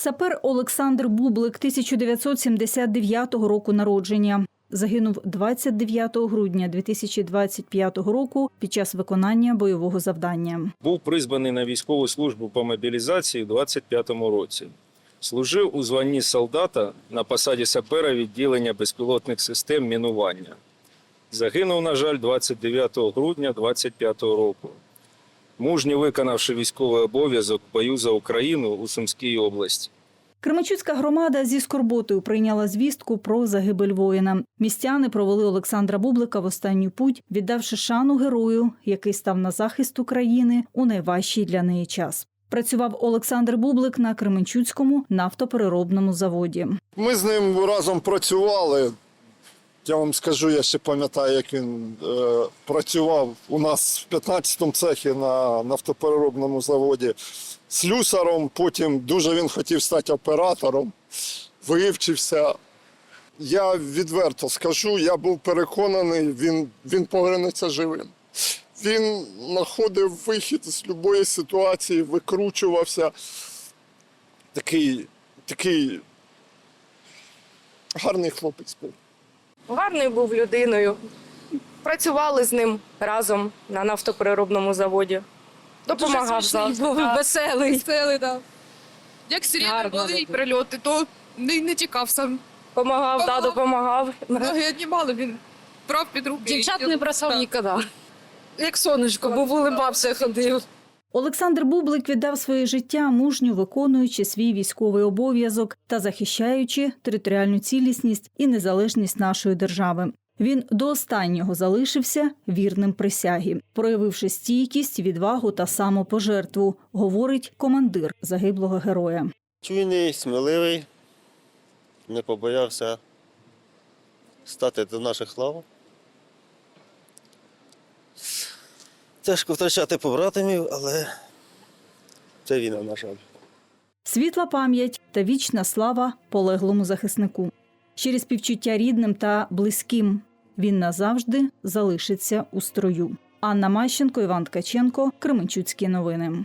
Сапер Олександр Бублик 1979 року народження. Загинув 29 грудня 2025 року під час виконання бойового завдання. Був призваний на військову службу по мобілізації у 25-му році. Служив у званні солдата на посаді сапера відділення безпілотних систем мінування. Загинув, на жаль, 29 грудня 25 року. Мужньо виконавши військовий обов'язок в бою за Україну у Сумській області. Кременчуцька громада зі скорботою прийняла звістку про загибель воїна. Містяни провели Олександра Бублика в останню путь, віддавши шану герою, який став на захист України у найважчий для неї час. Працював Олександр Бублик на Кременчуцькому нафтопереробному заводі. Ми з ним разом працювали. Я вам скажу, я ще пам'ятаю, як він е, працював у нас в 15-му цехі на нафтопереробному заводі слюсаром. Потім дуже він хотів стати оператором, вивчився. Я відверто скажу, я був переконаний, він, він повернеться живим. Він знаходив вихід з будь-якої ситуації, викручувався. Такий, такий гарний хлопець був. Гарний був людиною. Працювали з ним разом на нафтопереробному заводі. Допомагав завжди. був веселий. Веселий, так. Як сирени Гарно були і прильоти, то не, не тікав сам. Помагав, да, допомагав. Ноги однімали, він брав під руки. Дівчат не бросав Так. ніколи. Як сонечко, був улибався, ходив. Олександр Бублик віддав своє життя, мужньо виконуючи свій військовий обов'язок та захищаючи територіальну цілісність і незалежність нашої держави. Він до останнього залишився вірним присягі, проявивши стійкість, відвагу та самопожертву, говорить командир загиблого героя. Чуйний, сміливий, не побоявся стати до наших лав. Тяжко втрачати побратимів, але це війна, на жаль. Світла пам'ять та вічна слава полеглому захиснику. Через співчуття рідним та близьким він назавжди залишиться у строю. Анна Мащенко, Іван Ткаченко, Кременчуцькі новини.